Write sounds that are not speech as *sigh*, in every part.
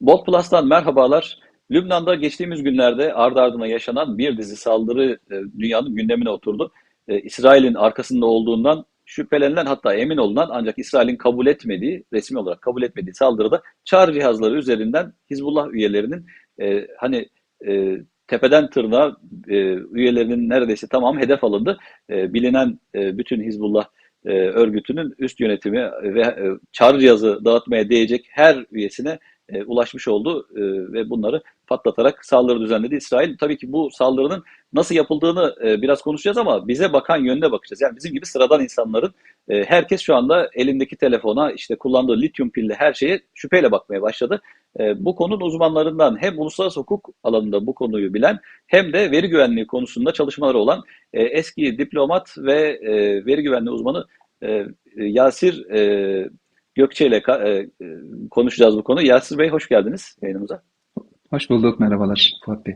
Bolt Plus'tan merhabalar. Lübnan'da geçtiğimiz günlerde ardı ardına yaşanan bir dizi saldırı e, dünyanın gündemine oturdu. E, İsrail'in arkasında olduğundan şüphelenilen hatta emin olunan ancak İsrail'in kabul etmediği, resmi olarak kabul etmediği saldırıda çağrı cihazları üzerinden Hizbullah üyelerinin e, hani tepeden tırnağa üyelerinin neredeyse tamamı hedef alındı. Bilinen bütün Hizbullah örgütünün üst yönetimi ve e, çağrı cihazı dağıtmaya değecek her üyesine e, ulaşmış oldu e, ve bunları patlatarak saldırı düzenledi İsrail. Tabii ki bu saldırının nasıl yapıldığını e, biraz konuşacağız ama bize bakan yönde bakacağız. Yani bizim gibi sıradan insanların e, herkes şu anda elindeki telefona işte kullandığı lityum pilli her şeye şüpheyle bakmaya başladı. E, bu konunun uzmanlarından hem uluslararası hukuk alanında bu konuyu bilen hem de veri güvenliği konusunda çalışmaları olan e, eski diplomat ve e, veri güvenliği uzmanı e, Yasir e, Gökçe ile e, konuşacağız bu konu. Yasir Bey hoş geldiniz yayınımıza. Hoş bulduk, merhabalar Fuat Bey.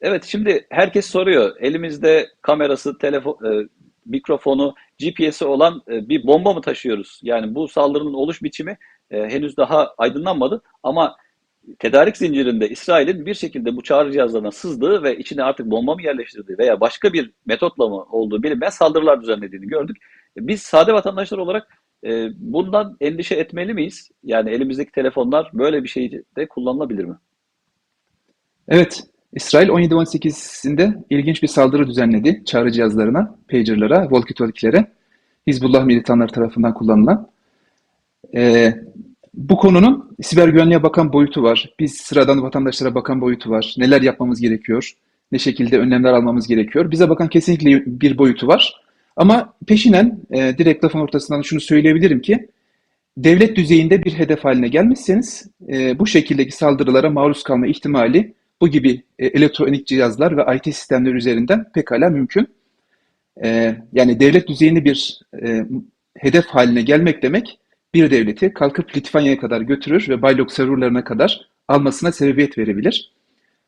Evet, şimdi herkes soruyor. Elimizde kamerası, telefon, e, mikrofonu, GPS'i olan e, bir bomba mı taşıyoruz? Yani bu saldırının oluş biçimi e, henüz daha aydınlanmadı ama tedarik zincirinde İsrail'in bir şekilde bu çağrı cihazlarına sızdığı ve içine artık bomba mı yerleştirdiği veya başka bir metotla mı olduğu bilinmeyen saldırılar düzenlediğini gördük. Biz sade vatandaşlar olarak e, bundan endişe etmeli miyiz? Yani elimizdeki telefonlar böyle bir şeyde kullanılabilir mi? Evet, İsrail 17-18'inde ilginç bir saldırı düzenledi çağrı cihazlarına, pagerlara, walkie-talkie'lere, Hizbullah militanları tarafından kullanılan. Ee, bu konunun siber güvenliğe bakan boyutu var. Biz sıradan vatandaşlara bakan boyutu var. Neler yapmamız gerekiyor? Ne şekilde önlemler almamız gerekiyor? Bize bakan kesinlikle bir boyutu var. Ama peşinen e, direkt lafın ortasından şunu söyleyebilirim ki devlet düzeyinde bir hedef haline gelmişseniz e, bu şekildeki saldırılara maruz kalma ihtimali bu gibi e, elektronik cihazlar ve IT sistemler üzerinden pekala mümkün. E, yani devlet düzeyinde bir e, hedef haline gelmek demek bir devleti kalkıp Litvanya'ya kadar götürür ve Baylok serverlarına kadar almasına sebebiyet verebilir.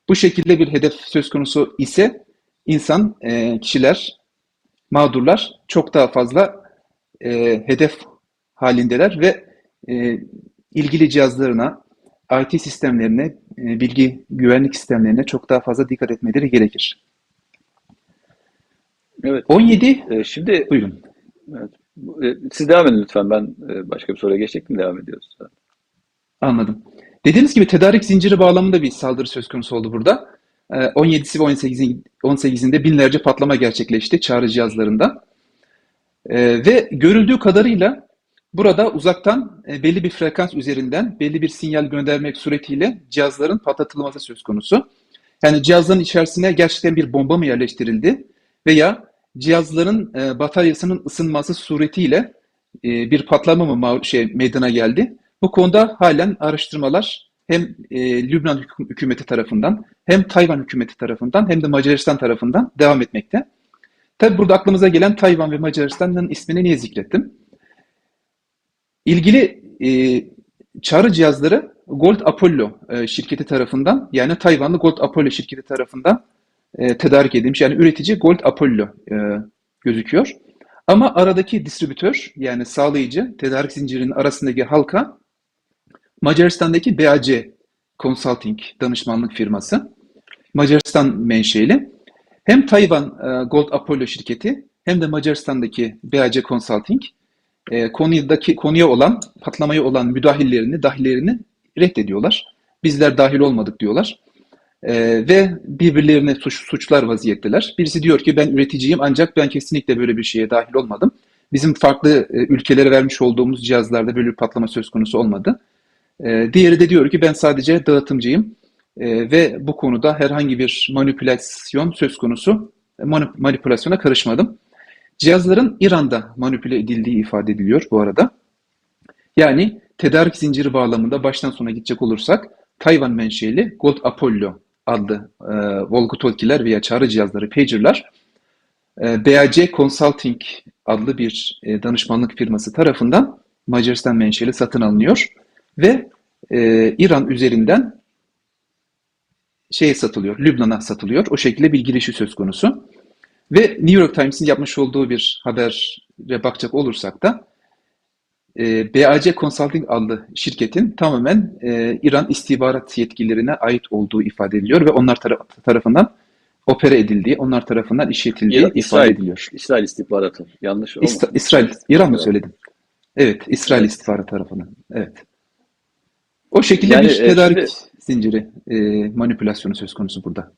Bu şekilde bir hedef söz konusu ise insan, e, kişiler, mağdurlar çok daha fazla e, hedef halindeler ve e, ilgili cihazlarına, IT sistemlerine, e, bilgi güvenlik sistemlerine çok daha fazla dikkat etmeleri gerekir. Evet. 17, E, şimdi buyurun. evet, e, siz devam edin lütfen. Ben e, başka bir soruya geçecektim. Devam ediyoruz. Anladım. Dediğiniz gibi tedarik zinciri bağlamında bir saldırı söz konusu oldu burada. Ee, 17'si ve 18'in 18'inde binlerce patlama gerçekleşti çağrı cihazlarında. Ee, ve görüldüğü kadarıyla burada uzaktan e, belli bir frekans üzerinden belli bir sinyal göndermek suretiyle cihazların patlatılması söz konusu. Yani cihazların içerisine gerçekten bir bomba mı yerleştirildi veya cihazların e, bataryasının ısınması suretiyle e, bir patlama mı şey meydana geldi? Bu konuda halen araştırmalar hem e, Lübnan hükü- hükümeti tarafından hem Tayvan hükümeti tarafından hem de Macaristan tarafından devam etmekte. Tabi burada aklımıza gelen Tayvan ve Macaristan'ın ismini niye zikrettim? İlgili e, çağrı cihazları Gold Apollo e, şirketi tarafından yani Tayvanlı Gold Apollo şirketi tarafından e, tedarik edilmiş. Yani üretici Gold Apollo e, gözüküyor. Ama aradaki distribütör yani sağlayıcı tedarik zincirinin arasındaki halka Macaristan'daki BAC Consulting danışmanlık firması. Macaristan menşeli. Hem Tayvan e, Gold Apollo şirketi hem de Macaristan'daki BAC Consulting e, konudaki konuya olan patlamaya olan müdahillerini, dahillerini reddediyorlar. Bizler dahil olmadık diyorlar. E, ve birbirlerine suç, suçlar vaziyetteler. Birisi diyor ki ben üreticiyim ancak ben kesinlikle böyle bir şeye dahil olmadım. Bizim farklı e, ülkelere vermiş olduğumuz cihazlarda böyle bir patlama söz konusu olmadı. E, diğeri de diyor ki ben sadece dağıtımcıyım e, ve bu konuda herhangi bir manipülasyon söz konusu, manip- manipülasyona karışmadım. Cihazların İran'da manipüle edildiği ifade ediliyor bu arada. Yani tedarik zinciri bağlamında baştan sona gidecek olursak Tayvan menşeli Gold Apollo adlı e, walkie-talkie'ler veya çağrı cihazları, pager'lar e, BAC Consulting adlı bir e, danışmanlık firması tarafından Macaristan menşeli satın alınıyor ve e, İran üzerinden şeye satılıyor, Lübnan'a satılıyor. O şekilde bir girişi söz konusu. Ve New York Times'in yapmış olduğu bir habere bakacak olursak da e, BAC Consulting adlı şirketin tamamen e, İran istihbarat yetkililerine ait olduğu ifade ediliyor ve onlar tara- tarafından opere edildiği, onlar tarafından işletildiği İran, ifade İsrail, ediliyor. İsrail istihbaratı. Yanlış olmasın. İsta- İsrail, İran mı söyledim? Evet, İsrail Evet. istihbarat tarafından. Evet. O şekilde Yani, bir e, tedarik şimdi- zinciri e, manipülasyonu söz konusu burada.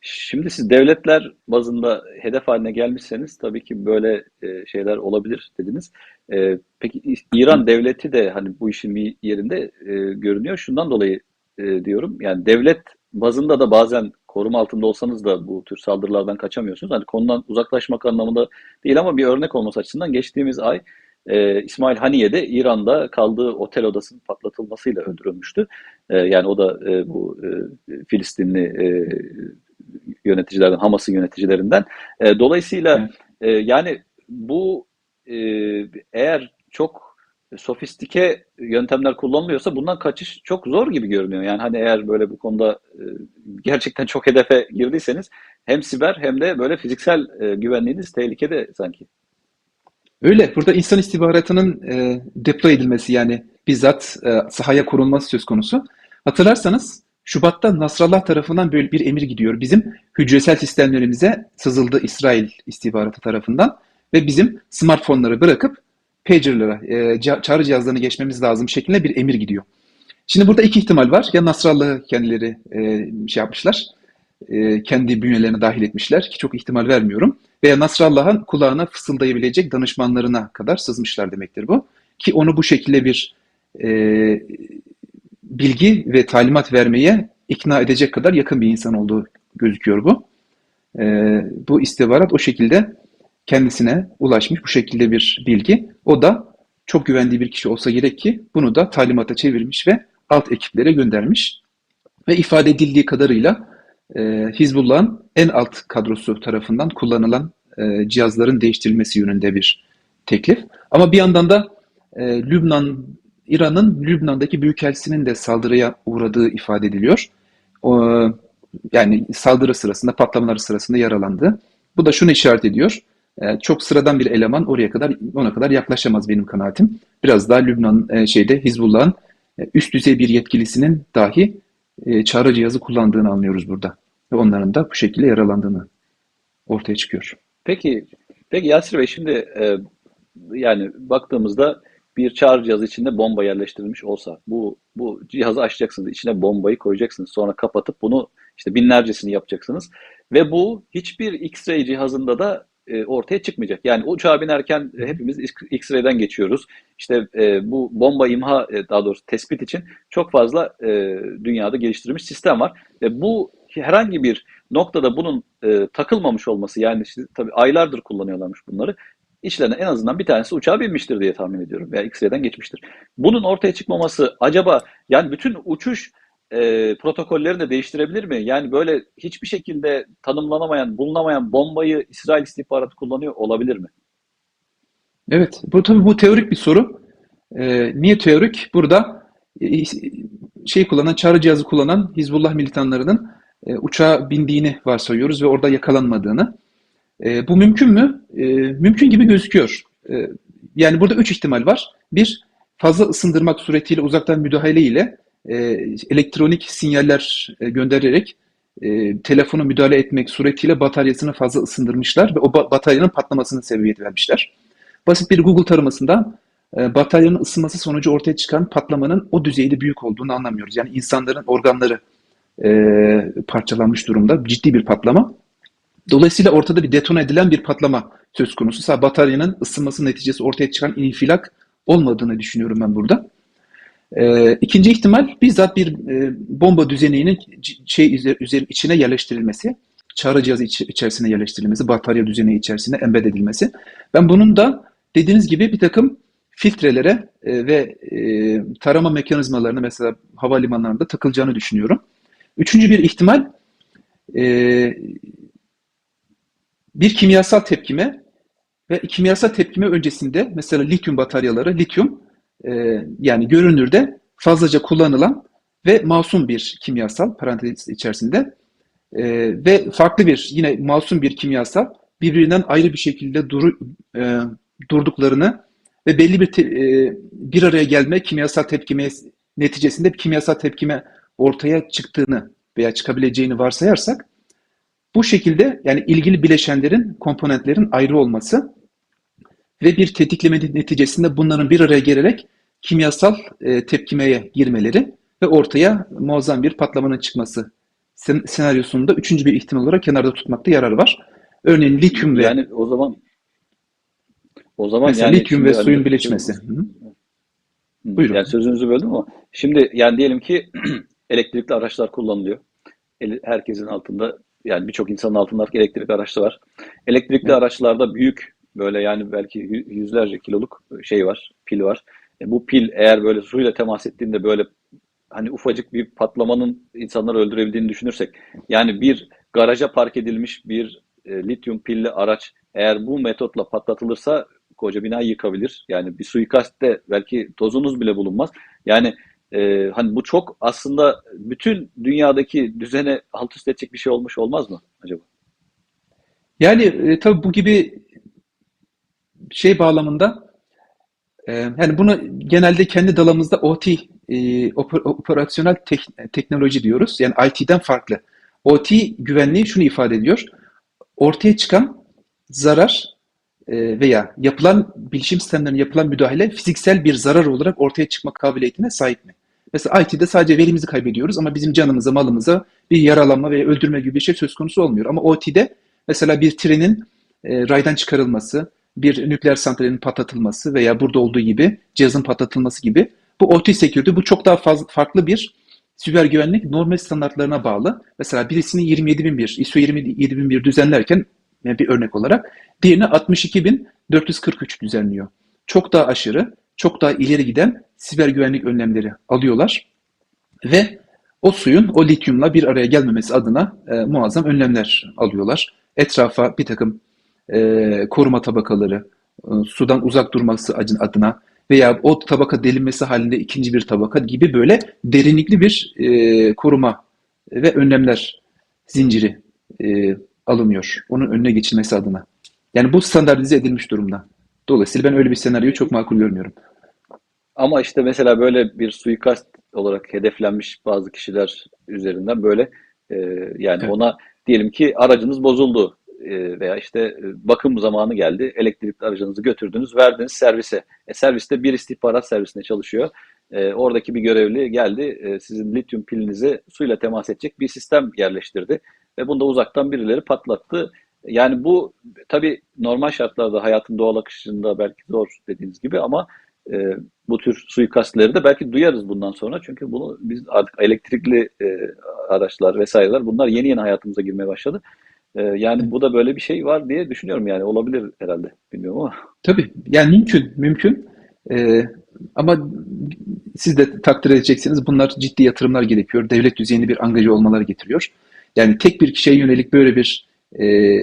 Şimdi siz devletler bazında hedef haline gelmişseniz tabii ki böyle e, şeyler olabilir dediniz. E, peki İran devleti de hani bu işin bir yerinde e, görünüyor. Şundan dolayı e, diyorum. Yani devlet bazında da bazen koruma altında olsanız da bu tür saldırılardan kaçamıyorsunuz. Hani konudan uzaklaşmak anlamında değil ama bir örnek olması açısından geçtiğimiz ay e, İsmail Haniye'de İran'da kaldığı otel odasının patlatılmasıyla öldürülmüştü. E, yani o da e, bu e, Filistinli e, yöneticilerden, Hamas'ın yöneticilerinden. E, dolayısıyla e, yani bu e, eğer çok sofistike yöntemler kullanılıyorsa bundan kaçış çok zor gibi görünüyor. Yani hani eğer böyle bu konuda e, gerçekten çok hedefe girdiyseniz hem siber hem de böyle fiziksel e, güvenliğiniz tehlikede sanki. Öyle. Burada insan istihbaratının e, deploy edilmesi yani bizzat e, sahaya kurulması söz konusu. Hatırlarsanız Şubat'ta Nasrallah tarafından böyle bir emir gidiyor. Bizim hücresel sistemlerimize sızıldı İsrail istihbaratı tarafından ve bizim smartphone'ları bırakıp pager'lara, e, çağrı cihazlarına geçmemiz lazım şeklinde bir emir gidiyor. Şimdi burada iki ihtimal var. Ya Nasrallah'ı kendileri e, şey yapmışlar, e, kendi bünyelerine dahil etmişler ki çok ihtimal vermiyorum. Veya Nasrallah'ın kulağına fısıldayabilecek danışmanlarına kadar sızmışlar demektir bu. Ki onu bu şekilde bir e, bilgi ve talimat vermeye ikna edecek kadar yakın bir insan olduğu gözüküyor bu. E, bu istihbarat o şekilde kendisine ulaşmış bu şekilde bir bilgi. O da çok güvendiği bir kişi olsa gerek ki bunu da talimata çevirmiş ve alt ekiplere göndermiş. Ve ifade edildiği kadarıyla e, Hizbullah'ın en alt kadrosu tarafından kullanılan e, cihazların değiştirilmesi yönünde bir teklif. Ama bir yandan da e, Lübnan, İran'ın Lübnan'daki büyükelçisinin de saldırıya uğradığı ifade ediliyor. O, yani saldırı sırasında, patlamalar sırasında yaralandı. Bu da şunu işaret ediyor. E, çok sıradan bir eleman oraya kadar ona kadar yaklaşamaz benim kanaatim. Biraz daha Lübnan e, şeyde Hizbullah'ın e, üst düzey bir yetkilisinin dahi e, çağrı cihazı kullandığını anlıyoruz burada. Ve onların da bu şekilde yaralandığını ortaya çıkıyor. Peki, peki Yasir Bey şimdi e, yani baktığımızda bir çağrı cihazı içinde bomba yerleştirilmiş olsa bu bu cihazı açacaksınız, içine bombayı koyacaksınız, sonra kapatıp bunu işte binlercesini yapacaksınız ve bu hiçbir X-ray cihazında da e, ortaya çıkmayacak. Yani uçağa binerken e, hepimiz X-ray'den geçiyoruz. İşte e, bu bomba imha e, daha doğrusu tespit için çok fazla e, dünyada geliştirilmiş sistem var. Ve bu herhangi bir noktada bunun e, takılmamış olması yani işte, tabii aylardır kullanıyorlarmış bunları. İçlerinden en azından bir tanesi uçağa binmiştir diye tahmin ediyorum veya X-ray'den geçmiştir. Bunun ortaya çıkmaması acaba yani bütün uçuş e, protokollerini de değiştirebilir mi? Yani böyle hiçbir şekilde tanımlanamayan, bulunamayan bombayı İsrail istihbaratı kullanıyor olabilir mi? Evet, bu tabii bu teorik bir soru. Ee, niye teorik? Burada e, şey kullanan, çağrı cihazı kullanan Hizbullah militanlarının e, uçağa bindiğini varsayıyoruz ve orada yakalanmadığını. E, bu mümkün mü? E, mümkün gibi gözüküyor. E, yani burada üç ihtimal var. Bir, fazla ısındırmak suretiyle uzaktan müdahale ile e, elektronik sinyaller e, göndererek e, telefona müdahale etmek suretiyle bataryasını fazla ısındırmışlar ve o ba- bataryanın patlamasına sebebiyet vermişler. Basit bir Google taramasında e, bataryanın ısınması sonucu ortaya çıkan patlamanın o düzeyde büyük olduğunu anlamıyoruz. Yani insanların organları e, parçalanmış durumda. Ciddi bir patlama. Dolayısıyla ortada bir detone edilen bir patlama söz konusu. Sadece bataryanın ısınması neticesi ortaya çıkan infilak olmadığını düşünüyorum ben burada. E, ikinci ihtimal bizzat bir e, bomba düzeninin şey üzer, üzer- içine yerleştirilmesi, çağrı cihazı iç- içerisine yerleştirilmesi, batarya düzeneği içerisine embed edilmesi. Ben bunun da dediğiniz gibi bir takım filtrelere e, ve e, tarama mekanizmalarına mesela havalimanlarında takılacağını düşünüyorum. Üçüncü bir ihtimal e, bir kimyasal tepkime ve kimyasal tepkime öncesinde mesela lityum bataryaları, lityum e, yani görünürde fazlaca kullanılan ve masum bir kimyasal parantez içerisinde e, ve farklı bir yine masum bir kimyasal birbirinden ayrı bir şekilde duru, e, durduklarını ve belli bir te- e, bir araya gelme kimyasal tepkime neticesinde bir kimyasal tepkime ortaya çıktığını veya çıkabileceğini varsayarsak bu şekilde yani ilgili bileşenlerin, komponentlerin ayrı olması ve bir tetikleme neticesinde bunların bir araya gelerek kimyasal e, tepkimeye girmeleri ve ortaya muazzam bir patlamanın çıkması sen- senaryosunda üçüncü bir ihtimal olarak kenarda tutmakta yarar var. Örneğin lityum ve Yani o zaman o zaman mesela yani lityum ve suyun hı. Hı, Buyurun. Yani sözünüzü böldüm ama şimdi yani diyelim ki *clears throat* elektrikli araçlar kullanılıyor. Herkesin altında yani birçok insanın altında elektrikli araçlar var. Elektrikli araçlarda büyük böyle yani belki yü- yüzlerce kiloluk şey var, pil var. E, bu pil eğer böyle suyla temas ettiğinde böyle hani ufacık bir patlamanın insanları öldürebildiğini düşünürsek yani bir garaja park edilmiş bir e, lityum pilli araç eğer bu metotla patlatılırsa koca binayı yıkabilir. Yani bir suikastte belki tozunuz bile bulunmaz. Yani e, hani bu çok aslında bütün dünyadaki düzene alt üst edecek bir şey olmuş olmaz mı acaba? Yani e, tabii bu gibi şey bağlamında e, yani bunu genelde kendi dalımızda OT e, oper- operasyonel tek- teknoloji diyoruz. Yani IT'den farklı. OT güvenliği şunu ifade ediyor. Ortaya çıkan zarar e, veya yapılan bilişim sistemlerine yapılan müdahale fiziksel bir zarar olarak ortaya çıkma kabiliyetine sahip mi? Mesela IT'de sadece verimizi kaybediyoruz ama bizim canımıza, malımıza bir yaralanma veya öldürme gibi bir şey söz konusu olmuyor. Ama OT'de mesela bir trenin e, raydan çıkarılması, bir nükleer santralin patlatılması veya burada olduğu gibi cihazın patlatılması gibi bu OT security bu çok daha fazla farklı bir siber güvenlik normal standartlarına bağlı. Mesela birisini 27001, ISO 27001 düzenlerken yani bir örnek olarak diğerini 62443 düzenliyor. Çok daha aşırı, çok daha ileri giden siber güvenlik önlemleri alıyorlar ve o suyun o lityumla bir araya gelmemesi adına e, muazzam önlemler alıyorlar. Etrafa bir takım e, koruma tabakaları, e, sudan uzak durması adına veya o tabaka delinmesi halinde ikinci bir tabaka gibi böyle derinlikli bir e, koruma ve önlemler zinciri e, alınıyor. Onun önüne geçilmesi adına. Yani bu standartize edilmiş durumda. Dolayısıyla ben öyle bir senaryoyu çok makul görmüyorum. Ama işte mesela böyle bir suikast olarak hedeflenmiş bazı kişiler üzerinden böyle e, yani Evet. ona diyelim ki aracınız bozuldu e, veya işte e, bakım zamanı geldi. Elektrikli aracınızı götürdünüz, verdiniz servise. E, serviste bir istihbarat servisinde çalışıyor. E, oradaki bir görevli geldi, e, sizin lityum pilinize suyla temas edecek bir sistem yerleştirdi ve bunu da uzaktan birileri patlattı. Yani bu tabii normal şartlarda hayatın doğal akışında belki zor dediğiniz gibi ama e, bu tür suikastleri de belki duyarız bundan sonra. Çünkü bunu biz artık elektrikli e, araçlar vesaireler bunlar yeni yeni hayatımıza girmeye başladı. E, yani bu da böyle bir şey var diye düşünüyorum yani olabilir herhalde. Bilmiyorum ama. Tabii. Yani mümkün, mümkün. Ee, ama siz de takdir edeceksiniz bunlar ciddi yatırımlar gerekiyor. Devlet düzeyinde bir angajı olmaları getiriyor. Yani tek bir kişiye yönelik böyle bir e,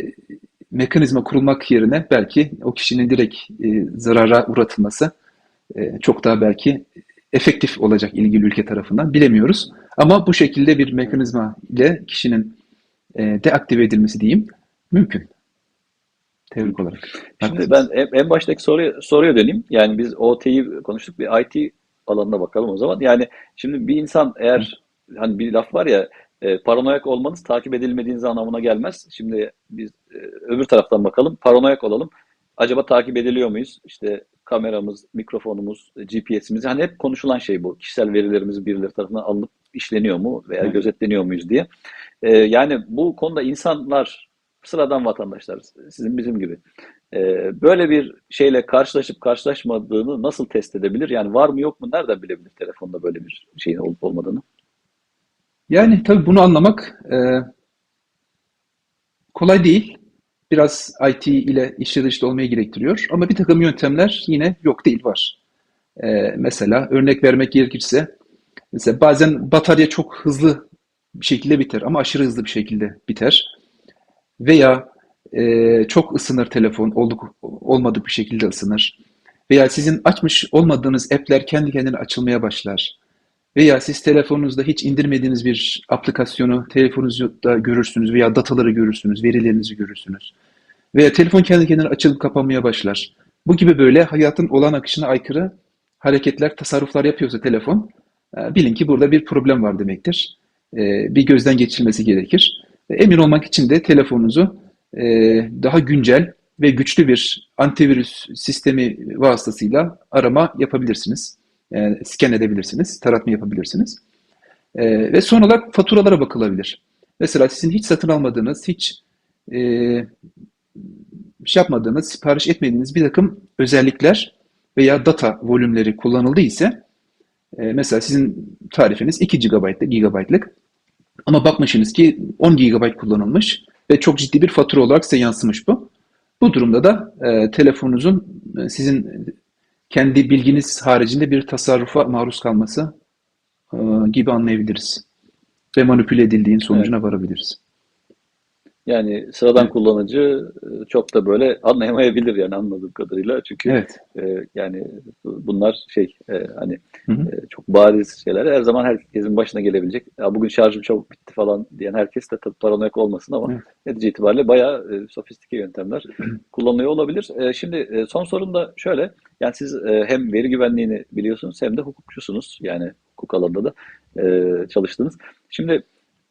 mekanizma kurulmak yerine belki o kişinin direkt e, zarara uğratılması e, çok daha belki efektif olacak ilgili ülke tarafından bilemiyoruz. Ama bu şekilde bir mekanizma ile kişinin e, deaktive edilmesi diyeyim mümkün. Teorik olarak. Şimdi ben en, en baştaki soruya, soruya döneyim. Yani biz OT'yi konuştuk bir IT alanına bakalım o zaman. Yani şimdi bir insan eğer hani bir laf var ya e, paranoyak olmanız takip edilmediğiniz anlamına gelmez. Şimdi biz e, öbür taraftan bakalım. Paranoyak olalım. Acaba takip ediliyor muyuz? İşte kameramız, mikrofonumuz, GPS'imiz hani hep konuşulan şey bu. Kişisel verilerimiz birileri tarafından alınıp işleniyor mu veya Evet. gözetleniyor muyuz diye. E, yani bu konuda insanlar sıradan vatandaşlar sizin bizim gibi ee, böyle bir şeyle karşılaşıp karşılaşmadığını nasıl test edebilir? Yani var mı yok mu nereden bilebilir telefonda böyle bir şeyin olup olmadığını? Yani tabii bunu anlamak e, kolay değil. Biraz IT ile içli dışlı olmayı gerektiriyor. Ama bir takım yöntemler yine yok değil var. E, mesela örnek vermek gerekirse, mesela bazen batarya çok hızlı bir şekilde biter ama aşırı hızlı bir şekilde biter. Veya e, çok ısınır telefon, olduk, olmadık bir şekilde ısınır. Veya sizin açmış olmadığınız app'ler kendi kendine açılmaya başlar. Veya siz telefonunuzda hiç indirmediğiniz bir aplikasyonu telefonunuzda görürsünüz veya dataları görürsünüz, verilerinizi görürsünüz. Veya telefon kendi kendine açılıp kapanmaya başlar. Bu gibi böyle hayatın olağan akışına aykırı hareketler, tasarruflar yapıyorsa telefon, e, bilin ki burada bir problem var demektir. E, bir gözden geçirilmesi gerekir. E, Emin olmak için de telefonunuzu daha güncel ve güçlü bir antivirüs sistemi vasıtasıyla arama yapabilirsiniz. E, scan edebilirsiniz, taratma yapabilirsiniz. E, ve son olarak faturalara bakılabilir. Mesela sizin hiç satın almadığınız, hiç e, şey yapmadığınız, sipariş etmediğiniz bir takım özellikler veya data volümleri kullanıldı ise e, mesela sizin tarifiniz 2 GB'lık, GB'lık ama bakmışsınız ki 10 GB kullanılmış ve çok ciddi bir fatura olarak size yansımış bu. Bu durumda da e, telefonunuzun e, sizin kendi bilginiz haricinde bir tasarrufa maruz kalması e, gibi anlayabiliriz. Ve manipüle edildiğin Evet. sonucuna varabiliriz. Yani sıradan Evet. kullanıcı e, çok da böyle anlayamayabilir yani anladığım kadarıyla. Çünkü Evet. e, yani bunlar şey e, hani Hı hı. e, çok bariz şeyler. Her zaman herkesin başına gelebilecek. Ya bugün şarjım çabuk bitti falan diyen herkes de tabii paranoyak olmasın ama Evet. netice itibariyle bayağı e, sofistike yöntemler *clears throat* kullanılıyor olabilir. E, şimdi e, son sorum da şöyle. Yani siz e, hem veri güvenliğini biliyorsunuz hem de hukukçusunuz. Yani hukuk alanında da e, çalıştınız. Şimdi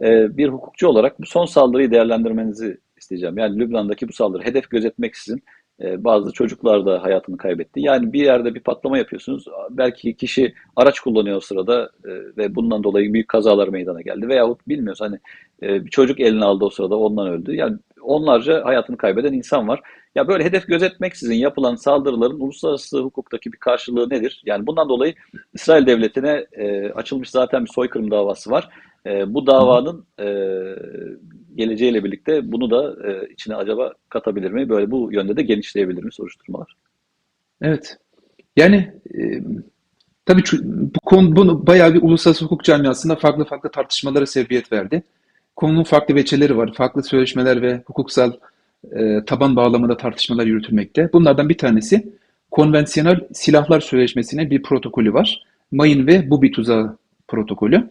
e, bir hukukçu olarak bu son saldırıyı değerlendirmenizi isteyeceğim. Yani Lübnan'daki bu saldırı hedef gözetmeksizin e, bazı çocuklar da hayatını kaybetti. Yani bir yerde bir patlama yapıyorsunuz. Belki kişi araç kullanıyor o sırada e, ve bundan dolayı büyük kazalar meydana geldi. Veyahut bilmiyoruz hani e, bir çocuk eline aldı o sırada ondan öldü. Yani onlarca hayatını kaybeden insan var. Ya böyle hedef gözetmeksizin yapılan saldırıların uluslararası hukuktaki bir karşılığı nedir? Yani bundan dolayı İsrail devletine e, açılmış zaten bir soykırım davası var. E, bu davanın e, geleceğiyle birlikte bunu da e, içine acaba katabilir mi? Böyle bu yönde de genişleyebilir mi soruşturmalar? Evet. Yani e, tabii bu konu bunu bayağı bir uluslararası hukuk camiasında farklı farklı tartışmalara sebebiyet verdi. Konunun farklı veçeleri var. Farklı sözleşmeler ve hukuksal e, taban bağlamında tartışmalar yürütülmekte. Bunlardan bir tanesi konvansiyonel silahlar sözleşmesinin bir protokolü var. Mayın ve Bubi tuzağı protokolü.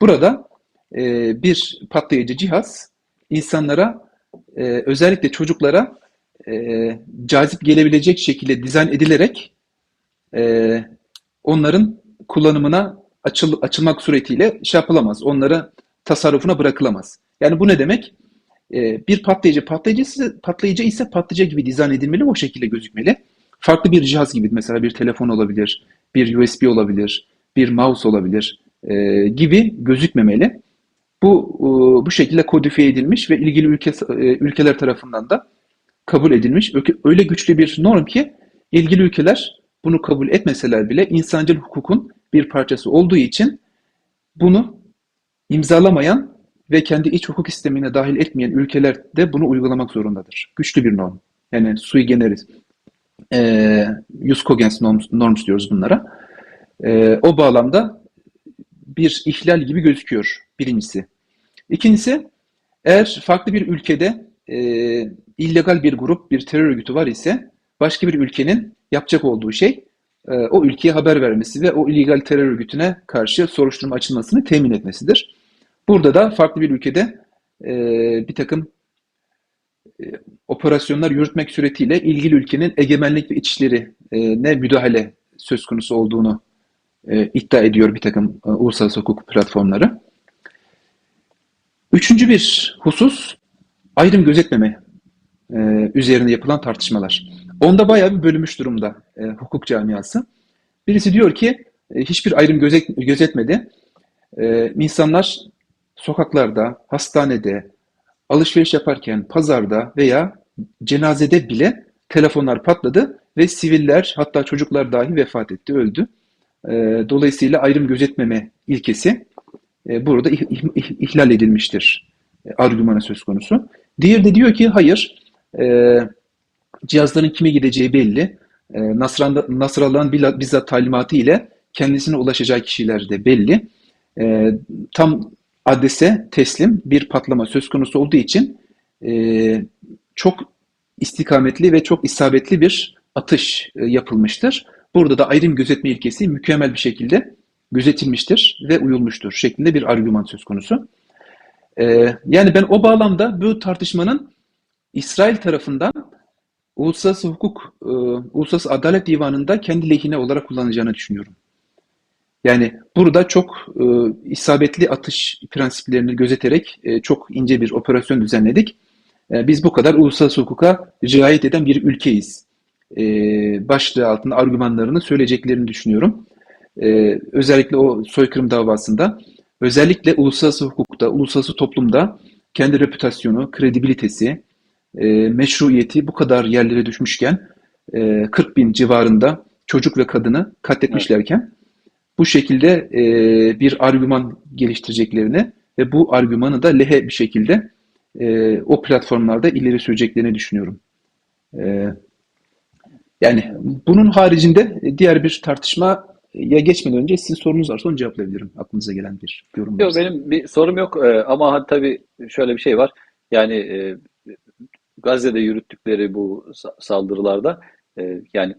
Burada e, bir patlayıcı cihaz insanlara e, özellikle çocuklara e, cazip gelebilecek şekilde dizayn edilerek e, onların kullanımına açıl, açılmak suretiyle şey yapılamaz. Onlara tasarrufuna bırakılamaz. Yani bu ne demek? E, bir patlayıcı patlayıcı patlayıcı ise patlayıcı gibi dizayn edilmeli, o şekilde gözükmeli. Farklı bir cihaz gibi mesela bir telefon olabilir, bir USB olabilir, bir mouse olabilir e, gibi gözükmemeli. Bu e, bu şekilde kodifiye edilmiş ve ilgili ülke e, ülkeler tarafından da kabul edilmiş. Öyle güçlü bir norm ki ilgili ülkeler bunu kabul etmeseler bile insancıl hukukun bir parçası olduğu için bunu imzalamayan ve kendi iç hukuk sistemine dahil etmeyen ülkeler de bunu uygulamak zorundadır. Güçlü bir norm. Yani sui generis. E, jus cogens norms, norms diyoruz bunlara. E, o bağlamda bir ihlal gibi gözüküyor birincisi. İkincisi, eğer farklı bir ülkede e, illegal bir grup, bir terör örgütü var ise başka bir ülkenin yapacak olduğu şey e, o ülkeye haber vermesi ve o illegal terör örgütüne karşı soruşturma açılmasını temin etmesidir. Burada da farklı bir ülkede e, bir takım e, operasyonlar yürütmek suretiyle ilgili ülkenin egemenlik ve içişlerine müdahale söz konusu olduğunu e, iddia ediyor bir takım e, uluslararası hukuk platformları. Üçüncü bir husus ayrım gözetmeme e, üzerine yapılan tartışmalar. Onda bayağı bir bölünmüş durumda e, hukuk camiası. Birisi diyor ki e, hiçbir ayrım gözet, gözetmedi. E, insanlar sokaklarda, hastanede, alışveriş yaparken, pazarda veya cenazede bile telefonlar patladı ve siviller hatta çocuklar dahi vefat etti, öldü. E, dolayısıyla ayrım gözetmeme ilkesi burada ih, ih, ihlal edilmiştir e, argümanı söz konusu. Diğeri de diyor ki hayır, e, cihazların kime gideceği belli. E, Nasrallah'ın bizzat talimatı ile kendisine ulaşacağı kişiler de belli. E, tam adrese teslim bir patlama söz konusu olduğu için e, çok istikametli ve çok isabetli bir atış e, yapılmıştır. Burada da ayrım gözetme ilkesi mükemmel bir şekilde gözetilmiştir ve uyulmuştur şeklinde bir argüman söz konusu. Ee, yani ben o bağlamda bu tartışmanın İsrail tarafından uluslararası hukuk, e, Uluslararası Adalet Divanı'nda kendi lehine olarak kullanacağını düşünüyorum. Yani burada çok e, isabetli atış prensiplerini gözeterek e, çok ince bir operasyon düzenledik. E, biz bu kadar uluslararası hukuka riayet eden bir ülkeyiz. E, başlığı altında argümanlarını söyleyeceklerini düşünüyorum. E, özellikle o soykırım davasında, özellikle uluslararası hukukta, uluslararası toplumda kendi reputasyonu, kredibilitesi, e, meşruiyeti bu kadar yerlere düşmüşken, e, 40 bin civarında çocuk ve kadını katletmişlerken, bu şekilde e, bir argüman geliştireceklerini ve bu argümanı da lehe bir şekilde e, o platformlarda ileri süreceklerini düşünüyorum. E, yani bunun haricinde diğer bir tartışmaya geçmeden önce sizin sorunuz varsa onu cevaplayabilirim. Aklınıza gelen bir yorum Yok varsa. benim bir sorum yok Ee, ama tabii şöyle bir şey var. Yani e, Gazze'de yürüttükleri bu sa- saldırılarda e, yani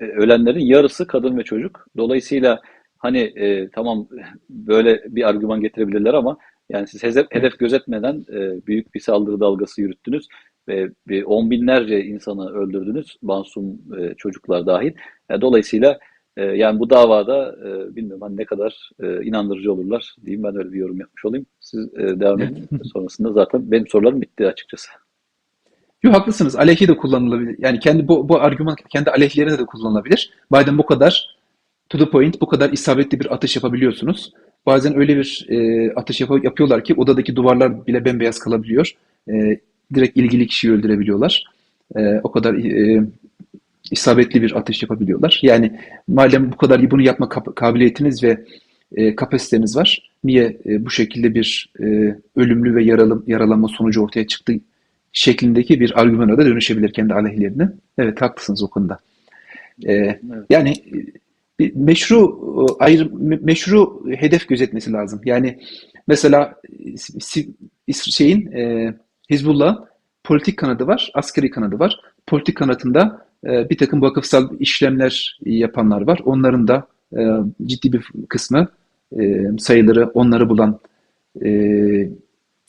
e, ölenlerin yarısı kadın ve çocuk. Dolayısıyla hani e, tamam böyle bir argüman getirebilirler ama yani siz hedef, hedef gözetmeden e, büyük bir saldırı dalgası yürüttünüz ve bir on binlerce insanı öldürdünüz, masum e, çocuklar dahil. E, dolayısıyla e, yani bu davada e, bilmiyorum hani ne kadar e, inandırıcı olurlar diyeyim ben öyle bir yorum yapmış olayım. Siz e, devam edin. *laughs* Sonrasında zaten benim sorularım bitti açıkçası. Yok haklısınız. Aleyhi de kullanılabilir. Yani kendi bu, bu argüman kendi aleyhlerine de kullanılabilir. Madem bu kadar to the point, bu kadar isabetli bir atış yapabiliyorsunuz. Bazen öyle bir e, atış yap- yapıyorlar ki odadaki duvarlar bile bembeyaz kalabiliyor. E, direkt ilgili kişiyi öldürebiliyorlar. E, o kadar e, isabetli bir atış yapabiliyorlar. Yani madem bu kadar bunu yapma kabiliyetiniz ve e, kapasiteniz var, niye e, bu şekilde bir e, ölümlü ve yaralı, yaralanma sonucu ortaya çıktı şeklindeki bir argümana da dönüşebilir kendi aleyhlerine. Evet haklısınız o konuda. E, Evet. yani e, bir meşru ayrı me- meşru hedef gözetmesi lazım. Yani mesela e, şeyin e, Hizbullah politik kanadı var, askeri kanadı var. Politik kanadında e, bir takım vakıfsal işlemler yapanlar var. Onların da e, ciddi bir kısmı e, sayıları onları bulan e,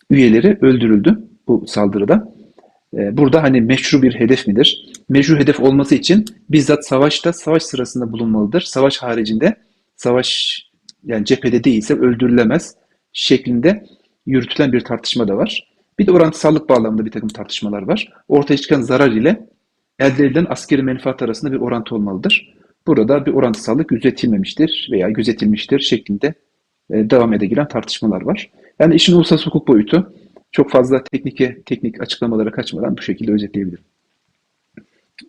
üyeleri öldürüldü bu saldırıda. Burada hani meşru bir hedef midir? Meşru hedef olması için bizzat savaşta, savaş sırasında bulunmalıdır. Savaş haricinde, savaş yani cephede değilse öldürülemez şeklinde yürütülen bir tartışma da var. Bir de orantısallık bağlamında bir takım tartışmalar var. Ortaya çıkan zarar ile elde edilen askeri menfaat arasında bir orantı olmalıdır. Burada bir orantısallık gözetilmemiştir veya gözetilmiştir şeklinde e, devam edebilen tartışmalar var. Yani işin uluslararası hukuk boyutu çok fazla teknike, teknik açıklamalara kaçmadan bu şekilde özetleyebilirim.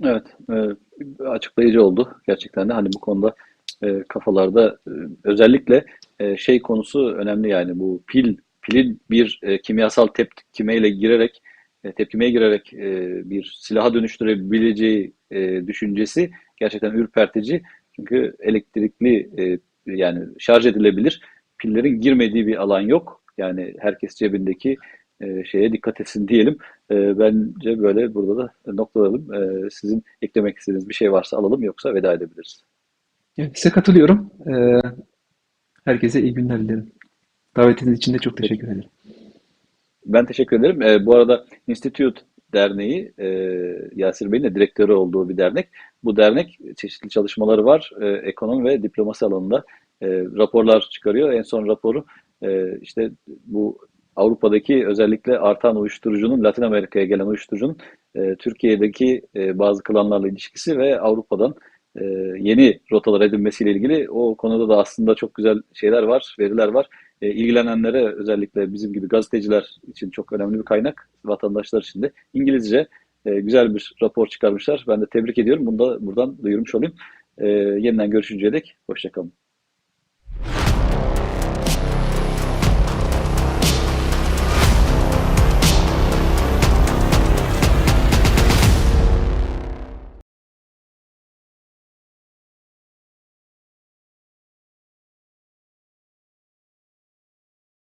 Evet, e, açıklayıcı oldu gerçekten de hani bu konuda e, kafalarda e, özellikle e, şey konusu önemli yani bu pil pilin bir e, kimyasal tepkimeyle girerek tepkimeye girerek e, bir silaha dönüştürebileceği e, düşüncesi gerçekten ürpertici. Çünkü elektrikli e, yani şarj edilebilir pillerin girmediği bir alan yok. Yani herkes cebindeki e, şeye dikkat etsin diyelim. E, bence böyle burada da noktalayalım. E, sizin eklemek istediğiniz bir şey varsa alalım yoksa veda edebiliriz. Evet, size katılıyorum. Ee, herkese iyi günler dilerim. Davetiniz için de çok teşekkür ederim. Ben teşekkür ederim. E, bu arada Institute Derneği, e, Yasir Bey'in de direktörü olduğu bir dernek. Bu dernek çeşitli çalışmaları var. E, ekonomi ve diplomasi alanında e, raporlar çıkarıyor. En son raporu e, işte bu Avrupa'daki özellikle artan uyuşturucunun, Latin Amerika'ya gelen uyuşturucunun e, Türkiye'deki e, bazı klanlarla ilişkisi ve Avrupa'dan e, yeni rotalar edinmesiyle ilgili o konuda da aslında çok güzel şeyler var, veriler var. E, ilgilenenlere özellikle bizim gibi gazeteciler için çok önemli bir kaynak, vatandaşlar için de İngilizce e, güzel bir rapor çıkarmışlar. Ben de tebrik ediyorum. Bunu da buradan duyurmuş olayım. E, yeniden görüşünceye dek hoşça kalın.